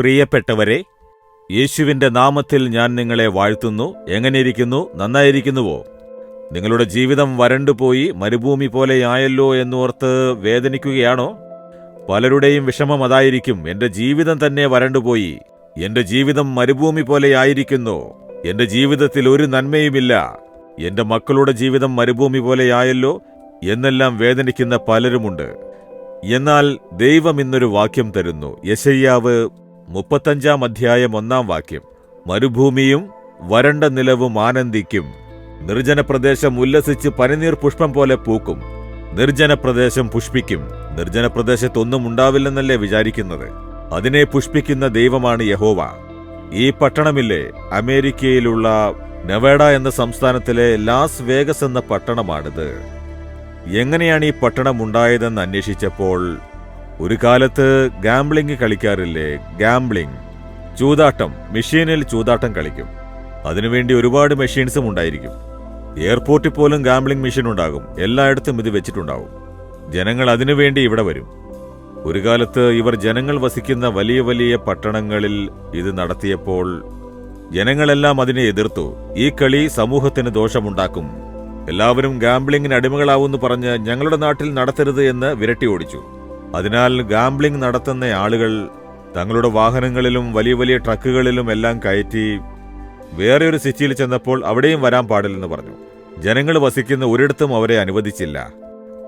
പ്രിയപ്പെട്ടവരെ യേശുവിന്റെ നാമത്തിൽ ഞാൻ നിങ്ങളെ വാഴ്ത്തുന്നു. എങ്ങനെയിരിക്കുന്നു? നന്നായിരിക്കുന്നുവോ? നിങ്ങളുടെ ജീവിതം വരണ്ടുപോയി മരുഭൂമി പോലെയായല്ലോ എന്നോർത്ത് വേദനിക്കുകയാണോ? പലരുടെയും വിഷമം അതായിരിക്കും. എന്റെ ജീവിതം തന്നെ വരണ്ടുപോയി എന്റെ ജീവിതം മരുഭൂമി പോലെയായിരിക്കുന്നു എന്റെ ജീവിതത്തിൽ ഒരു നന്മയുമില്ല. എന്റെ മക്കളുടെ ജീവിതം മരുഭൂമി പോലെയായല്ലോ എന്നെല്ലാം വേദനിക്കുന്ന പലരുമുണ്ട്. എന്നാൽ ദൈവം ഇന്നൊരു വാക്യം തരുന്നു. യശയ്യാവ് മുപ്പത്തഞ്ചാം അധ്യായം ഒന്നാം വാക്യം. മരുഭൂമിയും വരണ്ട നിലവും ആനന്ദിക്കും. നിർജന പ്രദേശം ഉല്ലസിച്ച് പനിനീർ പുഷ്പം പോലെ പൂക്കും. നിർജന പ്രദേശം പുഷ്പിക്കും. നിർജന പ്രദേശത്തൊന്നും ഉണ്ടാവില്ലെന്നല്ലേ വിചാരിക്കുന്നത്? അതിനെ പുഷ്പിക്കുന്ന ദൈവമാണ് യഹോവ. ഈ പട്ടണമില്ലേ? അമേരിക്കയിലുള്ള നെവേഡ എന്ന സംസ്ഥാനത്തിലെ ലാസ് വേഗസ് എന്ന പട്ടണമാണിത്. എങ്ങനെയാണ് ഈ പട്ടണം ഉണ്ടായതെന്ന് അന്വേഷിച്ചപ്പോൾ ഒരു കാലത്ത് ഗാംബ്ലിംഗ് കളിക്കാറില്ലേ? ഗാംബ്ലിംഗ് ചൂതാട്ടം. മെഷീനിൽ ചൂതാട്ടം കളിക്കും. അതിനുവേണ്ടി ഒരുപാട് മെഷീൻസും ഉണ്ടായിരിക്കും. എയർപോർട്ടിൽ പോലും ഗാംബ്ലിംഗ് മെഷീൻ ഉണ്ടാകും. എല്ലായിടത്തും ഇത് വെച്ചിട്ടുണ്ടാവും. ജനങ്ങൾ അതിനുവേണ്ടി ഇവിടെ വരും. ഒരു കാലത്ത് ഇവർ ജനങ്ങൾ വസിക്കുന്ന വലിയ വലിയ പട്ടണങ്ങളിൽ ഇത് നടത്തിയപ്പോൾ ജനങ്ങളെല്ലാം അതിനെ എതിർത്തു. ഈ കളി സമൂഹത്തിന് ദോഷമുണ്ടാക്കും. എല്ലാവരും ഗാംബ്ലിംഗിന് അടിമകളാവുമെന്ന് പറഞ്ഞ് ഞങ്ങളുടെ നാട്ടിൽ നടത്തരുത് എന്ന് വിരട്ടി ഓടിച്ചു. അതിനാൽ ഗാംബ്ലിംഗ് നടത്തുന്ന ആളുകൾ തങ്ങളുടെ വാഹനങ്ങളിലും വലിയ വലിയ ട്രക്കുകളിലും എല്ലാം കയറ്റി വേറെ ഒരു സിറ്റിയിൽ ചെന്നപ്പോൾ അവിടെയും വരാൻ പാടില്ലെന്ന് പറഞ്ഞു. ജനങ്ങൾ വസിക്കുന്ന ഒരിടത്തും അവരെ അനുവദിച്ചില്ല.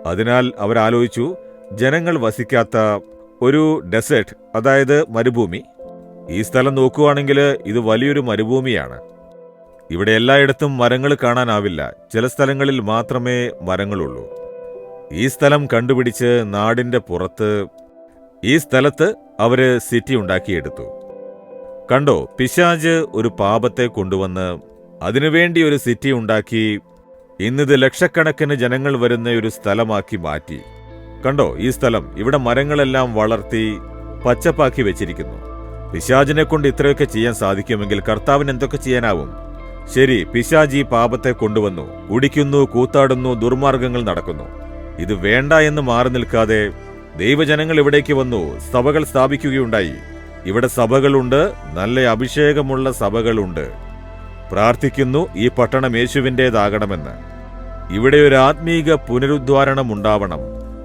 അതിനാൽ അവരാലോചിച്ചു ജനങ്ങൾ വസിക്കാത്ത ഒരു ഡെസേർട്ട് അതായത് മരുഭൂമി. ഈ സ്ഥലം നോക്കുകയാണെങ്കിൽ ഇത് വലിയൊരു മരുഭൂമിയാണ്. ഇവിടെ എല്ലായിടത്തും മരങ്ങൾ കാണാനാവില്ല. ചില സ്ഥലങ്ങളിൽ മാത്രമേ മരങ്ങളുള്ളൂ. ഈ സ്ഥലം കണ്ടുപിടിച്ച് നാടിന്റെ പുറത്ത് ഈ സ്ഥലത്ത് അവർ സിറ്റി ഉണ്ടാക്കിയെടുത്തു. കണ്ടോ പിശാജ് ഒരു പാപത്തെ കൊണ്ടുവന്ന് അതിനുവേണ്ടി ഒരു സിറ്റി ഉണ്ടാക്കി ഇന്നിത് ലക്ഷക്കണക്കിന് ജനങ്ങൾ വരുന്ന ഒരു സ്ഥലമാക്കി മാറ്റി. കണ്ടോ ഈ സ്ഥലം ഇവിടെ മരങ്ങളെല്ലാം വളർത്തി പച്ചപ്പാക്കി വെച്ചിരിക്കുന്നു. പിശാജിനെ കൊണ്ട് ഇത്രയൊക്കെ ചെയ്യാൻ സാധിക്കുമെങ്കിൽ കർത്താവിന് എന്തൊക്കെ ചെയ്യാനാവും? ശരി പിശാജി പാപത്തെ കൊണ്ടുവന്നു കുടിക്കുന്നു കൂത്താടുന്നു ദുർമാർഗങ്ങൾ നടക്കുന്നു. ഇത് വേണ്ട എന്ന് മാറി നിൽക്കാതെ ദൈവജനങ്ങൾ ഇവിടേക്ക് വന്നു സഭകൾ സ്ഥാപിക്കുകയുണ്ടായി. ഇവിടെ സഭകളുണ്ട് നല്ല അഭിഷേകമുള്ള സഭകളുണ്ട്. പ്രാർത്ഥിക്കുന്നു ഈ പട്ടണം യേശുവിന്റേതാകണമെന്ന്. ഇവിടെ ഒരു ആത്മീക പുനരുദ്ധാരണം ഉണ്ടാവണം.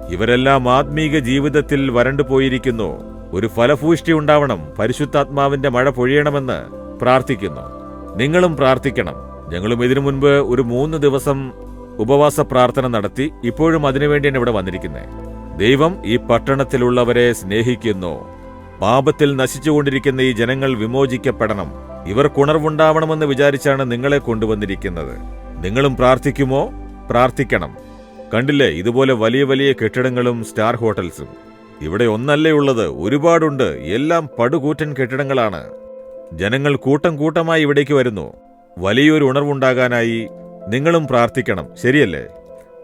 ഇവരെല്ലാം ആത്മീക ജീവിതത്തിൽ വരണ്ടു പോയിരിക്കുന്നു. ഒരു ഫലഭൂഷ്ടി ഉണ്ടാവണം. പരിശുദ്ധാത്മാവിന്റെ മഴ പൊഴിയണമെന്ന് പ്രാർത്ഥിക്കുന്നു. നിങ്ങളും പ്രാർത്ഥിക്കണം. ഞങ്ങളും ഇതിനു മുൻപ് ഒരു മൂന്ന് ദിവസം ഉപവാസ പ്രാർത്ഥന നടത്തി ഇപ്പോഴും അതിനുവേണ്ടിയാണ് ഇവിടെ വന്നിരിക്കുന്നത് ദൈവം ഈ പട്ടണത്തിലുള്ളവരെ സ്നേഹിക്കുന്നു. പാപത്തിൽ നശിച്ചുകൊണ്ടിരിക്കുന്ന ഈ ജനങ്ങൾ വിമോചിക്കപ്പെടണം. ഇവർ കുണർവുണ്ടാവണമെന്ന് വിചാരിച്ചാണ് നിങ്ങളെ കൊണ്ടുവന്നിരിക്കുന്നത്. നിങ്ങളും പ്രാർത്ഥിക്കുമോ? പ്രാർത്ഥിക്കണം. കണ്ടില്ലേ ഇതുപോലെ വലിയ വലിയ കെട്ടിടങ്ങളും സ്റ്റാർ ഹോട്ടൽസും. ഇവിടെ ഒന്നല്ലേ ഉള്ളത് ഒരുപാടുണ്ട്. എല്ലാം പടുകൂറ്റൻ കെട്ടിടങ്ങളാണ്. ജനങ്ങൾ കൂട്ടം കൂട്ടമായി ഇവിടേക്ക് വരുന്നു. വലിയൊരു ഉണർവുണ്ടാകാനായി നിങ്ങളും പ്രാർത്ഥിക്കണം. ശരിയല്ലേ?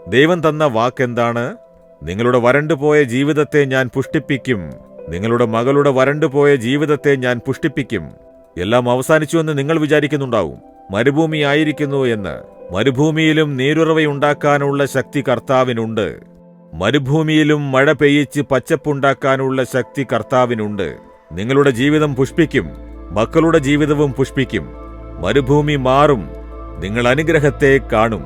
ദൈവം തന്ന വാക്കെന്താണ്? നിങ്ങളുടെ വരണ്ടുപോയ ജീവിതത്തെ ഞാൻ പുഷ്ടിപ്പിക്കും. നിങ്ങളുടെ മകളുടെ വരണ്ടുപോയ ജീവിതത്തെ ഞാൻ പുഷ്ടിപ്പിക്കും. എല്ലാം അവസാനിച്ചു എന്ന് നിങ്ങൾ വിചാരിക്കുന്നുണ്ടാവും. മരുഭൂമി ആയിരിക്കുന്നു എന്ന്. മരുഭൂമിയിലും നീരുറവയുണ്ടാക്കാനുള്ള ശക്തി കർത്താവിനുണ്ട്. മരുഭൂമിയിലും മഴ പെയ്യിച്ച് പച്ചപ്പുണ്ടാക്കാനുള്ള ശക്തി കർത്താവിനുണ്ട്. നിങ്ങളുടെ ജീവിതം പുഷ്പിക്കും മക്കളുടെ ജീവിതവും പുഷ്പിക്കും മരുഭൂമി മാറും. നിങ്ങൾ അനുഗ്രഹത്തെ കാണും.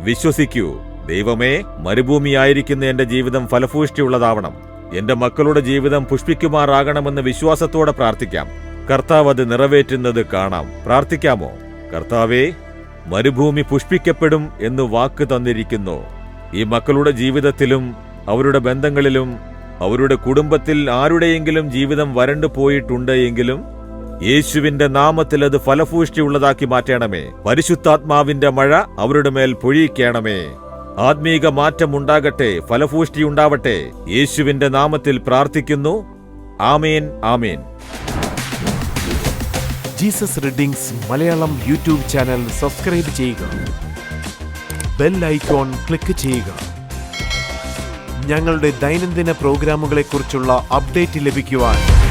വിശ്വസിക്കൂ ദൈവമേ മരുഭൂമിയായിരിക്കുന്ന എന്റെ ജീവിതം ഫലഭൂഷ്ടിയുള്ളതാവണം എന്റെ മക്കളുടെ ജീവിതം പുഷ്പിക്കുമാറാകണമെന്ന് വിശ്വാസത്തോടെ പ്രാർത്ഥിക്കാം. കർത്താവ് അത് നിറവേറ്റുന്നത് കാണാം. പ്രാർത്ഥിക്കാമോ? കർത്താവേ മരുഭൂമി പുഷ്പിക്കപ്പെടും എന്ന് വാക്ക് തന്നിരിക്കുന്നു. ഈ മക്കളുടെ ജീവിതത്തിലും അവരുടെ ബന്ധങ്ങളിലും അവരുടെ കുടുംബത്തിൽ ആരുടെയെങ്കിലും ജീവിതം വരണ്ടു പോയിട്ടുണ്ട് എങ്കിലും യേശുവിന്റെ നാമത്തിൽ അത് ഫലഭൂഷ്ടിയുള്ളതാക്കി മാറ്റണമേ. പരിശുദ്ധാത്മാവിന്റെ മഴ അവരുടെ മേൽ പൊഴിയിക്കണമേ. ആത്മീക മാറ്റം ഉണ്ടാകട്ടെ ഫലഭൂഷ്ടി ഉണ്ടാവട്ടെ. യേശുവിന്റെ നാമത്തിൽ പ്രാർത്ഥിക്കുന്നു. ആമേൻ ആമേൻ. Jesus readings Malayalam YouTube channel subscribe ചെയ്യുക. ബെൽ ഐക്കോൺ ക്ലിക്ക് ചെയ്യുക. ഞങ്ങളുടെ ദൈനംദിന പ്രോഗ്രാമുകളെക്കുറിച്ചുള്ള അപ്ഡേറ്റ് ലഭിക്കുവാൻ